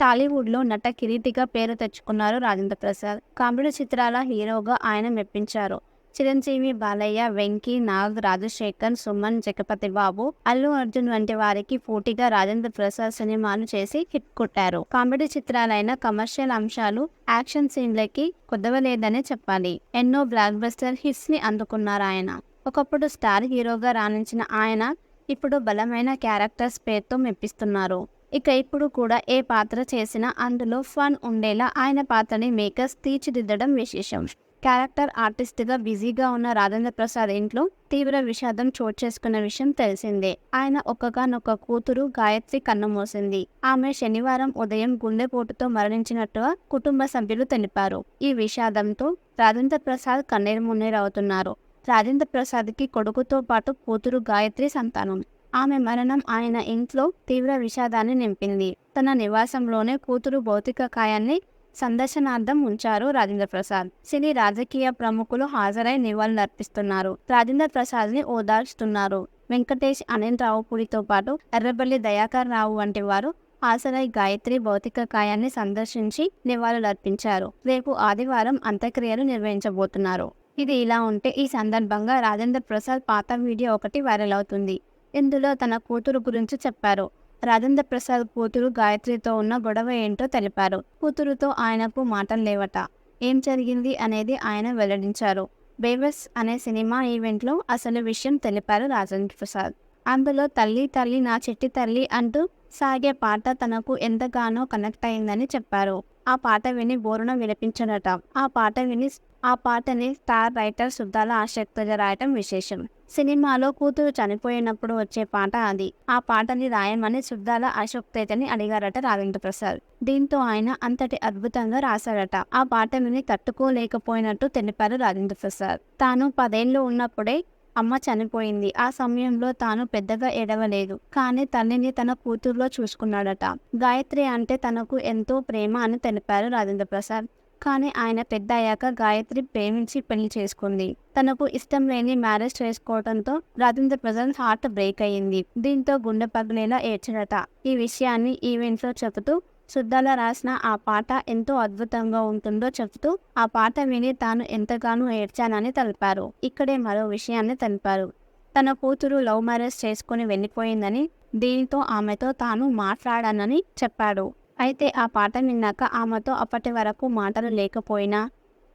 టాలీవుడ్లో నట కిరీటిగా పేరు తెచ్చుకున్నారు రాజేంద్ర ప్రసాద్. కామెడీ చిత్రాల హీరోగా ఆయన మెప్పించారు. చిరంజీవి బాలయ్య వెంకీ నాగ్ రాజశేఖర్ సుమన్ జగపతి బాబు అల్లు అర్జున్ వంటి వారికి పోటీగా రాజేంద్ర ప్రసాద్ సినిమాలు చేసి హిట్ కొట్టారు. కామెడీ చిత్రాలైన కమర్షియల్ అంశాలు యాక్షన్ సీన్లకి కుదవలేదనే చెప్పాలి. ఎన్నో బ్లాక్ బస్టర్ హిట్స్ని అందుకున్నారు ఆయన. ఒకప్పుడు స్టార్ హీరోగా రాణించిన ఆయన ఇప్పుడు బలమైన క్యారెక్టర్స్ పేరుతో మెప్పిస్తున్నారు. ఇక ఇప్పుడు కూడా ఏ పాత్ర చేసినా అందులో ఫన్ ఉండేలా ఆయన పాత్రని మేకర్స్ తీర్చిదిద్దడం విశేషం. క్యారెక్టర్ ఆర్టిస్ట్గా బిజీగా ఉన్న రాజేంద్ర ప్రసాద్ ఇంట్లో తీవ్ర విషాదం చోటు చేసుకున్న విషయం తెలిసిందే. ఆయన ఒక్కగానొక్క కూతురు గాయత్రి కన్నుమూసింది. ఆమె శనివారం ఉదయం గుండెపోటుతో మరణించినట్టుగా కుటుంబ సభ్యులు తెలిపారు. ఈ విషాదంతో రాజేంద్ర ప్రసాద్ కన్నీరు మున్నీరవుతున్నారు. రాజేంద్ర ప్రసాద్కి కొడుకుతో పాటు కూతురు గాయత్రి సంతానం. ఆమె మరణం ఆయన ఇంట్లో తీవ్ర విషాదాన్ని నింపింది. తన నివాసంలోనే కూతురు భౌతిక కాయాన్ని సందర్శనార్థం ఉంచారు రాజేంద్ర ప్రసాద్. సినీ రాజకీయ ప్రముఖులు హాజరై నివాళులర్పిస్తున్నారు రాజేంద్ర ప్రసాద్ని ఓదార్చుతున్నారు. వెంకటేష్ అనిల్ రావుపూడితో పాటు ఎర్రబల్లి దయాకర్ రావు వంటి వారు హాజరై గాయత్రి భౌతిక కాయాన్ని సందర్శించి నివాళులర్పించారు రేపు ఆదివారం అంత్యక్రియలు నిర్వహించబోతున్నారు. ఇది ఇలా ఉంటే ఈ సందర్భంగా రాజేంద్ర ప్రసాద్ పాత వీడియో ఒకటి వైరల్ అవుతుంది. ఇందులో తన కూతురు గురించి చెప్పారు. రాజేంద్ర ప్రసాద్ కూతురు గాయత్రితో ఉన్న గొడవ ఏంటో తెలిపారు. కూతురుతో ఆయనకు మాటలు లేవట. ఏం జరిగింది అనేది ఆయన వెల్లడించారు. బేబస్ అనే సినిమా ఈవెంట్లో అసలు విషయం తెలిపారు రాజేంద్ర ప్రసాద్. అందులో తల్లి తల్లి నా చెట్టి తల్లి అంటూ సాగే పాట తనకు ఎంతగానో కనెక్ట్ అయిందని చెప్పారు. ఆ పాట విని బోరున విలపించడట. ఆ పాట విని ఆ పాటని స్టార్ రైటర్ సుద్దాల ఆసక్తిగా రాయటం విశేషం. సినిమాలో కూతురు చనిపోయినప్పుడు వచ్చే పాట అది. ఆ పాటని రాయమని శుద్ధాల అశోక్ తేజని అడిగారట రాజేంద్ర ప్రసాద్. దీంతో ఆయన అంతటి అద్భుతంగా రాశారట. ఆ పాట విని తట్టుకోలేకపోయినట్టు తెలిపారు రాజేంద్ర ప్రసాద్. తాను పదేళ్ళు ఉన్నప్పుడే అమ్మ చనిపోయింది. ఆ సమయంలో తాను పెద్దగా ఎడవలేదు కానీ తల్లిని తన కూతురులో చూసుకున్నాడట. గాయత్రి అంటే తనకు ఎంతో ప్రేమ అని తెలిపారు రాజేంద్ర ప్రసాద్. కానీ ఆయన పెద్ద అయ్యాక గాయత్రి ప్రేమించి పెళ్ళి చేసుకుంది. తనకు ఇష్టం లేని మ్యారేజ్ చేసుకోవడంతో రాజేంద్ర ప్రసాద్ హార్ట్ బ్రేక్ అయ్యింది. దీంతో గుండె పగిలేలా ఏడ్చడట. ఈ విషయాన్ని ఈవెంట్స్లో చెబుతూ శుద్ధాల రాసిన ఆ పాట ఎంతో అద్భుతంగా ఉంటుందో చెబుతూ ఆ పాట విని తాను ఎంతగానో ఏడ్చానని తెలిపారు. ఇక్కడే మరో విషయాన్ని తెలిపారు. తన కూతురు లవ్ మ్యారేజ్ చేసుకుని వెళ్ళిపోయిందని దీనితో ఆమెతో తాను మాట్లాడానని చెప్పాడు. అయితే ఆ పాట విన్నాక ఆమెతో అప్పటి వరకు మాటలు లేకపోయినా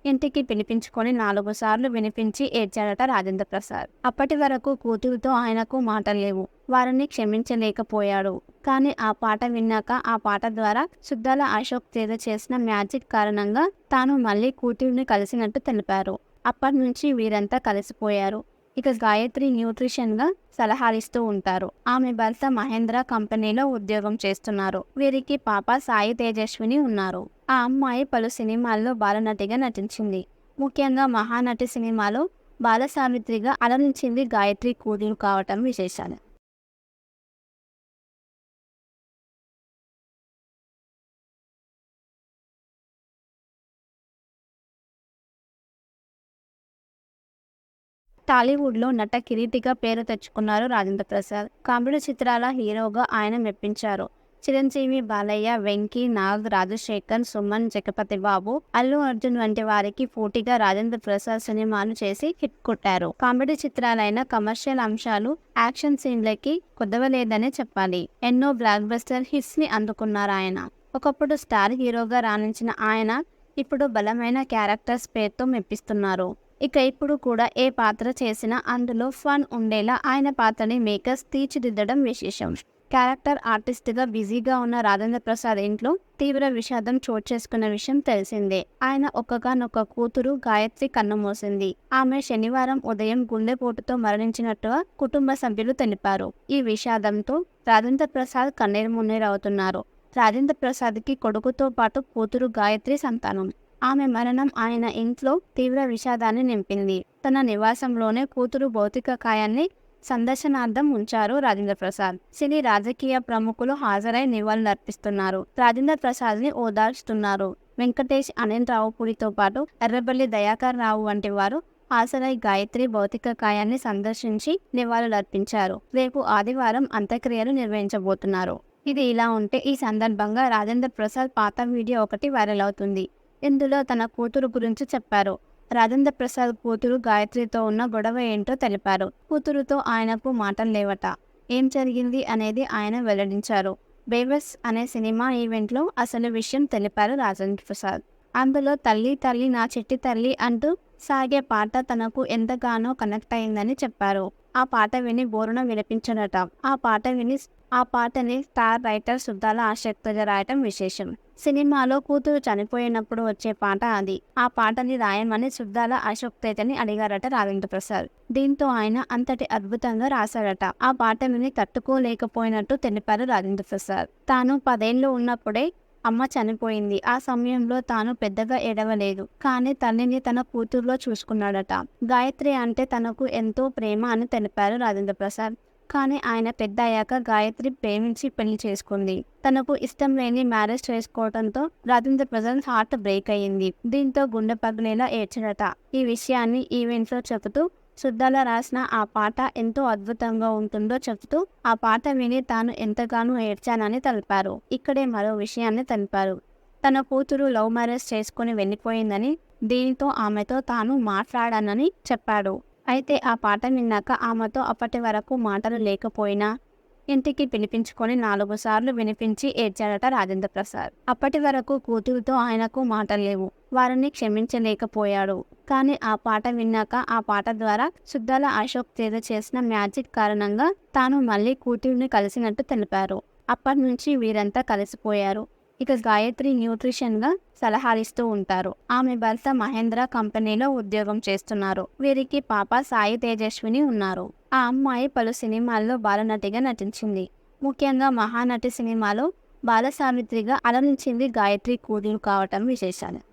ఇంటికి పిలిపించుకొని నాలుగు సార్లు వినిపించి ఏడ్చాడట రాజేంద్ర ప్రసాద్. అప్పటి వరకు కూతురుతో ఆయనకు మాటలేవు లేవు. వారిని క్షమించలేకపోయాడు. కానీ ఆ పాట విన్నాక ఆ పాట ద్వారా శుద్ధాల అశోక్ తేజ చేసిన మ్యాజిక్ కారణంగా తాను మళ్ళీ కూతురుని కలిసినట్టు తెలిపారు. అప్పటి నుంచి వీరంతా కలిసిపోయారు. ఇక గాయత్రి న్యూట్రిషన్గా సలహాలిస్తూ ఉంటారు. ఆమె భర్త మహేంద్ర కంపెనీలో ఉద్యోగం చేస్తున్నారు. వీరికి పాప సాయి తేజస్విని ఉన్నారు. ఆ అమ్మాయి పలు సినిమాల్లో బాలనటిగా నటించింది. ముఖ్యంగా మహానటి సినిమాలో బాలసావిత్రిగా అలరించింది గాయత్రి కూతురు కావటం విశేషాలు. టాలీవుడ్లో నట కిరీటిగా పేరు తెచ్చుకున్నారు రాజేంద్ర ప్రసాద్. కామెడీ చిత్రాల హీరోగా ఆయన మెప్పించారు. చిరంజీవి బాలయ్య వెంకీ నాగ్ రాజశేఖర్ సుమన్ జగపతి బాబు అల్లు అర్జున్ వంటి వారికి పోటీగా రాజేంద్ర ప్రసాద్ సినిమాలు చేసి హిట్ కొట్టారు. కామెడీ చిత్రాలైన కమర్షియల్ అంశాలు యాక్షన్ సీన్లకి కుదవలేదనే చెప్పాలి. ఎన్నో బ్లాక్ బస్టర్ హిట్స్ని అందుకున్నారు ఆయన. ఒకప్పుడు స్టార్ హీరోగా రాణించిన ఆయన ఇప్పుడు బలమైన క్యారెక్టర్స్ పేరుతో మెప్పిస్తున్నారు. ఇక ఇప్పుడు కూడా ఏ పాత్ర చేసినా అందులో ఫన్ ఉండేలా ఆయన పాత్రని మేకర్స్ తీర్చిదిద్దడం విశేషం. క్యారెక్టర్ ఆర్టిస్ట్గా బిజీగా ఉన్న రాజేంద్ర ప్రసాద్ ఇంట్లో తీవ్ర విషాదం చోటు చేసుకున్న విషయం తెలిసిందే. ఆయన ఒక్కగానొక్క కూతురు గాయత్రి కన్నుమూసింది ఆమె శనివారం ఉదయం గుండెపోటుతో మరణించినట్టుగా కుటుంబ సభ్యులు తెలిపారు. ఈ విషాదంతో రాజేంద్ర ప్రసాద్ కన్నీరు మున్నీరవుతున్నారు. రాజేంద్ర ప్రసాద్కి కొడుకుతో పాటు కూతురు గాయత్రి సంతానం. ఆమె మరణం ఆయన ఇంట్లో తీవ్ర విషాదాన్ని నింపింది. తన నివాసంలోనే కూతురు భౌతిక కాయాన్ని సందర్శనార్థం ఉంచారు రాజేంద్ర ప్రసాద్. సినీ రాజకీయ ప్రముఖులు హాజరై నివాళులర్పిస్తున్నారు. రాజేంద్ర ప్రసాద్ని ఓదార్చుతున్నారు. వెంకటేష్ అనిల్ రావుపూడితో పాటు ఎర్రబల్లి దయాకర్ రావు వంటి వారు హాజరై గాయత్రి భౌతిక కాయాన్ని సందర్శించి నివాళులర్పించారు. రేపు ఆదివారం అంత్యక్రియలు నిర్వహించబోతున్నారు. ఇది ఇలా ఉంటే ఈ సందర్భంగా రాజేంద్ర ప్రసాద్ పాత వీడియో ఒకటి వైరల్ అవుతుంది. ఇందులో తన కూతురు గురించి చెప్పారు. రాజేంద్ర ప్రసాద్ కూతురు గాయత్రితో ఉన్న గొడవ ఏంటో తెలిపారు. కూతురుతో ఆయనకు మాటలు లేవట. ఏం జరిగింది అనేది ఆయన వెల్లడించారు. బేబస్ అనే సినిమా ఈవెంట్లో అసలు విషయం తెలిపారు రాజేంద్ర ప్రసాద్. అందులో తల్లి తల్లి నా చెట్టి తల్లి అంటూ సాగే పాట తనకు ఎంతగానో కనెక్ట్ అయిందని చెప్పారు. ఆ పాట విని బోరున వినిపించడట. ఆ పాట విని ఆ పాటని స్టార్ రైటర్ శుద్ధాల ఆసక్తిగా రాయటం విశేషం. సినిమాలో కూతురు చనిపోయినప్పుడు వచ్చే పాట అది. ఆ పాటని రాయమని శుద్ధాల అశోక్తేజని అడిగారట రాజేంద్ర ప్రసాద్ దీంతో ఆయన అంతటి అద్భుతంగా రాశాడట ఆ పాట విని తట్టుకోలేకపోయినట్టు తెలిపారు రాజేంద్ర ప్రసాద్ తాను పదేళ్ళు ఉన్నప్పుడే అమ్మ చనిపోయింది. ఆ సమయంలో తాను పెద్దగా ఎడవలేదు కానీ తల్లిని తన కూతురులో చూసుకున్నాడట. గాయత్రి అంటే తనకు ఎంతో ప్రేమ అని తెలిపారు రాజేంద్ర ప్రసాద్. కానీ ఆయన పెద్ద అయ్యాక గాయత్రి ప్రేమించి పెళ్ళి చేసుకుంది. తనకు ఇష్టం లేని మ్యారేజ్ చేసుకోవడంతో రాజేంద్ర ప్రసాద్ హార్ట్ బ్రేక్ అయ్యింది. దీంతో గుండె పగిలేలా ఏడ్చడట. ఈ విషయాన్ని ఈవెంట్స్లో చెబుతూ సుద్దాల రాసిన ఆ పాట ఎంతో అద్భుతంగా ఉంటుందో చెబుతూ ఆ పాట విని తాను ఎంతగానో ఏడ్చానని తెలిపారు. ఇక్కడే మరో విషయాన్ని తెలిపారు. తన కూతురు లవ్ మ్యారేజ్ చేసుకుని వెళ్ళిపోయిందని దీనితో ఆమెతో తాను మాట్లాడానని చెప్పాడు. అయితే ఆ పాట విన్నాక ఆమెతో అప్పటి వరకు మాటలు లేకపోయినా ఇంటికి పిలిపించుకొని నాలుగు సార్లు వినిపించి ఏడ్చాడట రాజేంద్ర ప్రసాద్. అప్పటి వరకు కూతురుతో ఆయనకు మాటలేవు లేవు. వారిని క్షమించలేకపోయాడు. కానీ ఆ పాట విన్నాక ఆ పాట ద్వారా శుద్ధాల అశోక్ తేజ చేసిన మ్యాజిక్ కారణంగా తాను మళ్ళీ కూతురుని కలిసినట్టు తెలిపారు. అప్పటి నుంచి వీరంతా కలిసిపోయారు. ఇక గాయత్రి న్యూట్రిషన్గా సలహాలిస్తూ ఉంటారు. ఆమె భర్త మహేంద్ర కంపెనీలో ఉద్యోగం చేస్తున్నారు. వీరికి పాప సాయి తేజస్విని ఉన్నారు. ఆ అమ్మాయి పలు సినిమాల్లో బాలనటిగా నటించింది. ముఖ్యంగా మహానటి సినిమాలో బాల సావిత్రిగా అలరించింది గాయత్రి కూతురు కావటం విశేషాలు.